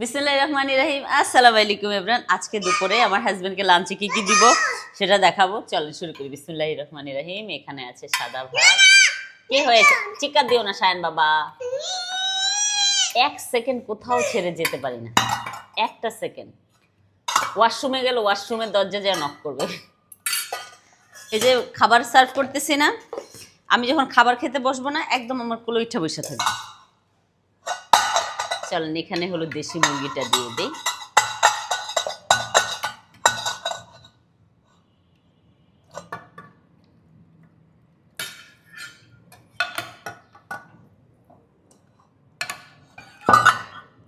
বিসমুল্লাহ রহমান রাহিম। আসসালামু আলাইকুম ইমরান আজকে দুপুরে আমার হাজবেন্ডকে লাঞ্চে কি কি দিব সেটা দেখাবো। চলো শুরু করি। বিসমুল্লাহ রহমান রাহিম। এখানে আছে সাদা ভাত। কি হয়েছে? চিকা দিও না, সায়ন বাবা। এক সেকেন্ড কোথাও ছেড়ে যেতে পারি না। একটা সেকেন্ড ওয়াশরুমে গেলে ওয়াশরুমের দরজা যা নক করবে। এই যে খাবার সার্ভ করতেছি না, আমি যখন খাবার খেতে বসবো না, একদম আমার কোলো ইচ্ছা বসে থাকবে। চলেন, এখানে হলো দেশি মুরগিটা দিয়ে দিই।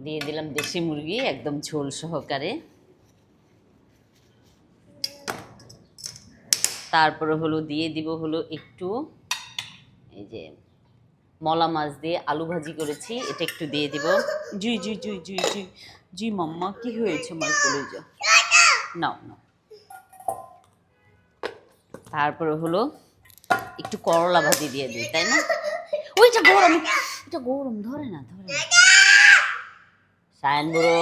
দিয়ে দিলাম দেশি মুরগি, একদম ঝোল সহকারে। তারপরে হলো দিয়ে দিব হলো একটু, এই যে মলা মাছ দিয়ে আলু ভাজি করেছি এটা একটু দিয়ে দিব। জুই জুই জুই জুই জুই জি মাম্মা কি হয়েছে আমার কলেজে? নাও নাও। তারপরে হলো একটু করলা ভাজি দিয়ে দিই তাই না? ওইটা গরম এটা গরম ধরে না ধরে না। সায়ন বুড়ো।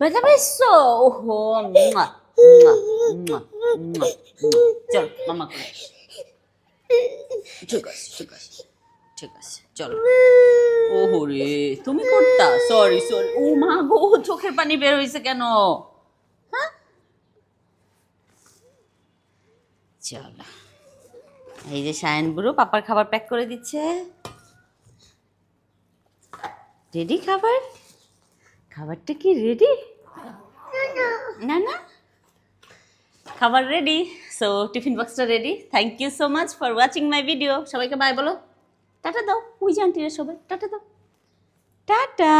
ব্যথা পেয়েছ? ওহো চল মামা করে ঠিক আছে ঠিক আছে ঠিক আছে চলো ওহো রে তুমি করতা সরি সরি ও মা গো, চোখের পানি বের হয়েছে কেন? হ্যাঁ? চলো। এই যে সায়ন বুড়ো পাপার খাবার প্যাক করে দিচ্ছে। রেডি খাবার? খাবারটা কি রেডি না না। খাবার রেডি সো টিফিন বক্সটা ready thank you so much for watching my video সবাইকে বাই বলো। টাটা দাও। ওই যে সবাই। টাটা দাও। টাটা।